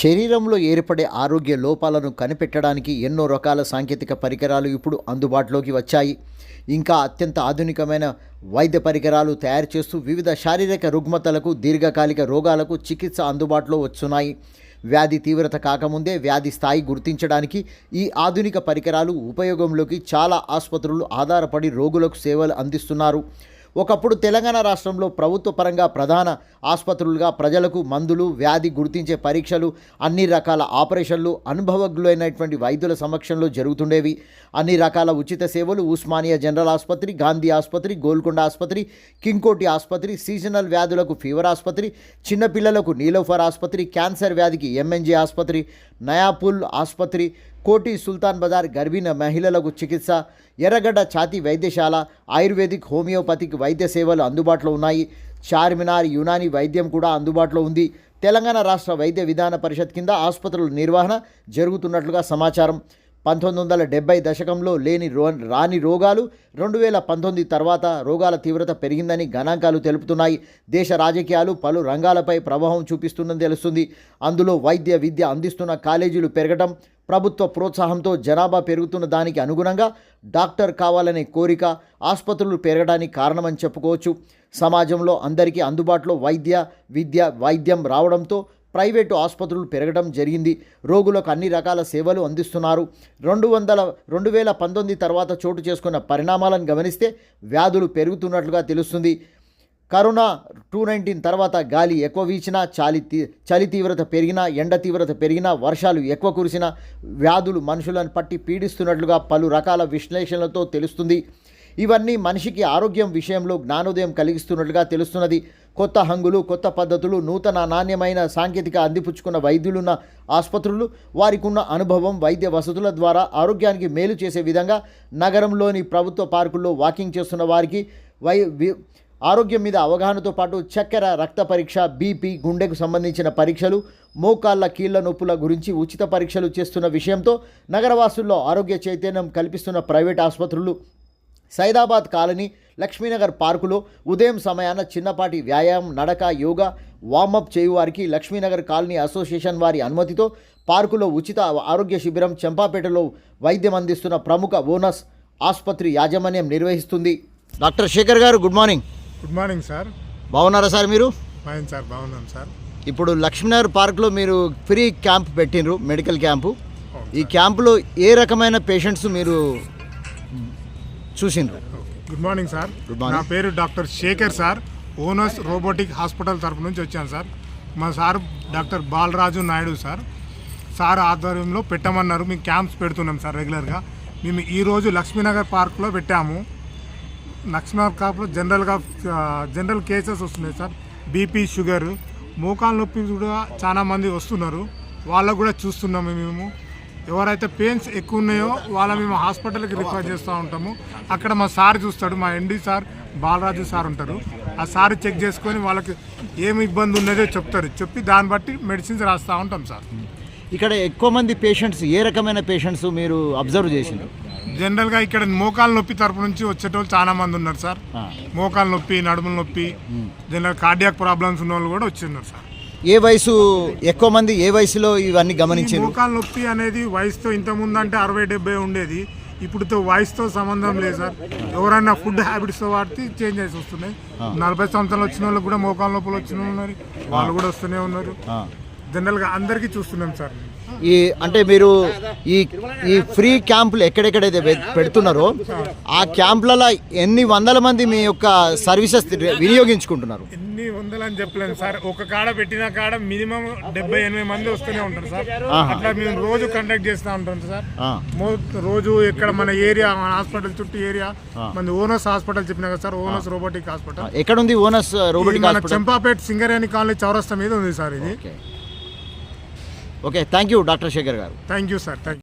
శరీరంలో ఏర్పడే ఆరోగ్య లోపాలను కనిపెట్టడానికి ఎన్నో రకాల సాంకేతిక పరికరాలు ఇప్పుడు అందుబాటులోకి వచ్చాయి. ఇంకా అత్యంత ఆధునికమైన వైద్య పరికరాలు తయారు చేస్తూ వివిధ శారీరక రుగ్మతలకు దీర్ఘకాలిక రోగాలకు చికిత్స అందుబాటులో వస్తున్నాయి. వ్యాధి తీవ్రత కాకముందే వ్యాధి స్థాయి గుర్తించడానికి ఈ ఆధునిక పరికరాలు ఉపయోగంలోకి చాలా ఆసుపత్రులు ఆధారపడి రోగులకు సేవలు అందిస్తున్నారు. ఒకప్పుడు తెలంగాణ రాష్ట్రంలో ప్రభుత్వ పరంగా ప్రధాన ఆసుపత్రులుగా ప్రజలకు మందులు వ్యాధి గుర్తించే పరీక్షలు అన్ని రకాల ఆపరేషన్లు అనుభవజ్ఞులైనటువంటి వైద్యుల సమక్షంలో జరుగుతుండేవి. అన్ని రకాల ఉచిత సేవలు ఉస్మానియా జనరల్ ఆసుపత్రి గాంధీ ఆసుపత్రి గోల్కొండ ఆసుపత్రి కింకోటి ఆసుపత్రి సీజనల్ వ్యాధులకు ఫీవర్ ఆసుపత్రి చిన్నపిల్లలకు నీలోఫర్ ఆసుపత్రి క్యాన్సర్ వ్యాధికి ఎంఎన్జీ ఆసుపత్రి నయాపుల్ ఆసుపత్రి కోటి సుల్తాన్ బజార్ గర్భిణ మహిళలకు చికిత్స ఎర్రగడ్డ ఛాతీ వైద్యశాల ఆయుర్వేదిక్ హోమియోపతిక్ వైద్య సేవలు అందుబాటులో ఉన్నాయి. చార్మినార్ యునాని వైద్యం కూడా అందుబాటులో ఉంది. తెలంగాణ రాష్ట్ర వైద్య విధాన పరిషత్ కింద ఆసుపత్రుల నిర్వహణ జరుగుతున్నట్లుగా సమాచారం. పంతొమ్మిది వందల డెబ్బై దశకంలో లేని రో రాని రోగాలు రెండు వేల పంతొమ్మిది తర్వాత రోగాల తీవ్రత పెరిగిందని గణాంకాలు తెలుపుతున్నాయి. దేశ రాజకీయాలు పలు రంగాలపై ప్రభావం చూపిస్తుందని తెలుస్తుంది. అందులో వైద్య విద్య అందిస్తున్న కాలేజీలు పెరగడం ప్రభుత్వ ప్రోత్సాహంతో జనాభా పెరుగుతున్న దానికి అనుగుణంగా డాక్టర్ కావాలనే కోరిక ఆసుపత్రులు పెరగడానికి కారణమని చెప్పుకోవచ్చు. సమాజంలో అందరికీ అందుబాటులో వైద్య విద్య వైద్యం రావడంతో ప్రైవేటు ఆసుపత్రులు పెరగడం జరిగింది. రోగులకు అన్ని రకాల సేవలు అందిస్తున్నారు. రెండు వందల రెండు వేల పంతొమ్మిది తర్వాత చోటు చేసుకున్న పరిణామాలను గమనిస్తే వ్యాధులు పెరుగుతున్నట్లుగా తెలుస్తుంది. కరోనా టూ నైన్టీన్ తర్వాత గాలి ఎక్కువ వీచినా చలి చలి తీవ్రత పెరిగినా ఎండ తీవ్రత పెరిగినా వర్షాలు ఎక్కువ కురిసినా వ్యాధులు మనుషులను పట్టి పీడిస్తున్నట్లుగా పలు రకాల విశ్లేషణలతో తెలుస్తుంది. ఇవన్నీ మనిషికి ఆరోగ్యం విషయంలో జ్ఞానోదయం కలిగిస్తున్నట్లుగా తెలుస్తున్నది. కొత్త హంగులు కొత్త పద్ధతులు నూతన నాణ్యమైన సాంకేతిక అందిపుచ్చుకున్న వైద్యులున్న ఆసుపత్రులు వారికి ఉన్న అనుభవం వైద్య వసతుల ద్వారా ఆరోగ్యానికి మేలు చేసే విధంగా నగరంలోని ప్రభుత్వ పార్కుల్లో వాకింగ్ చేస్తున్న వారికి వై ఆరోగ్యం మీద అవగాహనతో పాటు చక్కెర రక్త పరీక్ష బీపీ గుండెకు సంబంధించిన పరీక్షలు మోకాళ్ళ కీళ్ళ నొప్పుల గురించి ఉచిత పరీక్షలు చేస్తున్న విషయంతో నగరవాసుల్లో ఆరోగ్య చైతన్యం కల్పిస్తున్న ప్రైవేట్ ఆసుపత్రులు సైదాబాద్ కాలనీ లక్ష్మీనగర్ పార్కులో ఉదయం సమయాన చిన్నపాటి వ్యాయామం నడక యోగా వార్మప్ చేయువారికి లక్ష్మీనగర్ కాలనీ అసోసియేషన్ వారి అనుమతితో పార్కులో ఉచిత ఆరోగ్య శిబిరం చెంపాపేటలో వైద్యం అందిస్తున్న ప్రముఖ ఓనస్ ఆసుపత్రి యాజమాన్యం నిర్వహిస్తుంది. డాక్టర్ శేఖర్ గారు good morning. Good morning sir. బాగున్నారా సార్ మీరు? ఫైన్ సార్ బాగున్నాం సార్. ఇప్పుడు లక్ష్మీనగర్ పార్క్లో మీరు ఫ్రీ క్యాంప్ పెట్టినరు మెడికల్ క్యాంపు. ఈ క్యాంపులో ఏ రకమైన పేషెంట్స్ మీరు చూసిండ్రు? Good morning sir. Good morning. నా పేరు doctor Shekhar sir. Owners robotic hospital తరపు నుంచి వచ్చాను సార్. మా sir doctor Balaraju Naidu sir. Sir ఆధ్వర్యంలో పెట్టమన్నారు. మేము క్యాంప్స్ పెడుతున్నాం సార్ రెగ్యులర్గా. మేము ఈరోజు లక్ష్మీనగర్ పార్క్లో పెట్టాము. లక్ష్మీనగర్ కాపులో జనరల్గా జనరల్ కేసెస్ వస్తున్నాయి సార్. బీపీ షుగర్ మోకాలు నొప్పి కూడా చాలామంది వస్తున్నారు. వాళ్ళకు కూడా చూస్తున్నాము మేము. ఎవరైతే పెయిన్స్ ఎక్కువ ఉన్నాయో వాళ్ళ మేము హాస్పిటల్కి రిఫర్ చేస్తూ ఉంటాము. అక్కడ మా సార్ చూస్తాడు మా ఎండి సార్ బాలరాజు సార్ ఉంటారు. ఆ సార్ చెక్ చేసుకొని వాళ్ళకి ఏమి ఇబ్బంది ఉన్నదో చెప్తారు. చెప్పి దాన్ని బట్టి మెడిసిన్స్ రాస్తూ ఉంటాం సార్. ఇక్కడ ఎక్కువ మంది పేషెంట్స్ ఏ రకమైన పేషెంట్స్ మీరు అబ్జర్వ్ చేసిండ్రు? జనరల్గా ఇక్కడ మోకాలు నొప్పి తరపు నుంచి వచ్చేటోళ్ళు చాలా మంది ఉన్నారు సార్. మోకాలు నొప్పి నడుముల నొప్పి జనరల్ కార్డియాక్ ప్రాబ్లమ్స్ ఉన్న వాళ్ళు కూడా వచ్చిన్నారు సార్. ఏ వయసు ఎక్కువ మంది ఏ వయసులో ఇవన్నీ గమనించారు మోకాలు నొప్పి అనేది వయసుతో ఇంత ముందు అంటే అరవై డెబ్బై ఉండేది. ఇప్పుడుతో వయసుతో సంబంధం లేదు సార్. ఎవరైనా ఫుడ్ హ్యాబిట్స్తో వాడితే చేంజ్ చేసి వస్తున్నాయి. నలభై సంవత్సరాలు వచ్చిన వాళ్ళకి కూడా మోకాలు నొప్పులు వచ్చిన వాళ్ళు ఉన్నారు. వాళ్ళు కూడా వస్తూనే ఉన్నారు. జనరల్గా అందరికీ చూస్తున్నాం సార్. ఈ అంటే మీరు ఈ ఈ ఫ్రీ క్యాంపులు ఎక్కడెక్కడైతే పెడుతున్నారో ఆ క్యాంపులలో ఎన్ని వందల మంది మీ యొక్క సర్వీసెస్ వినియోగించుకుంటున్నారు? ఎన్ని వందలని చెప్పలేను సార్. ఒక కాడ పెట్టిన కాడ మినిమం డెబ్బై ఎనభై మంది వస్తూనే ఉంటారు సార్. అట్లా మేము రోజు కండక్ట్ చేస్తూ ఉంటాం సార్. రోజు ఇక్కడ మన ఏరియా మన హాస్పిటల్ చుట్టూ ఏరియా మన ఓనర్స్ హాస్పిటల్ చెప్పిన కదా సార్ ఓనర్స్ రోబోటిక్ హాస్పిటల్. ఎక్కడుంది ఓనర్స్ ఇది robotic hospital? Champapet Singareni colony చౌరస్తా మీద ఉంది సార్ ఇది. Okay thank you doctor Shekhar గారు. Thank you sir thank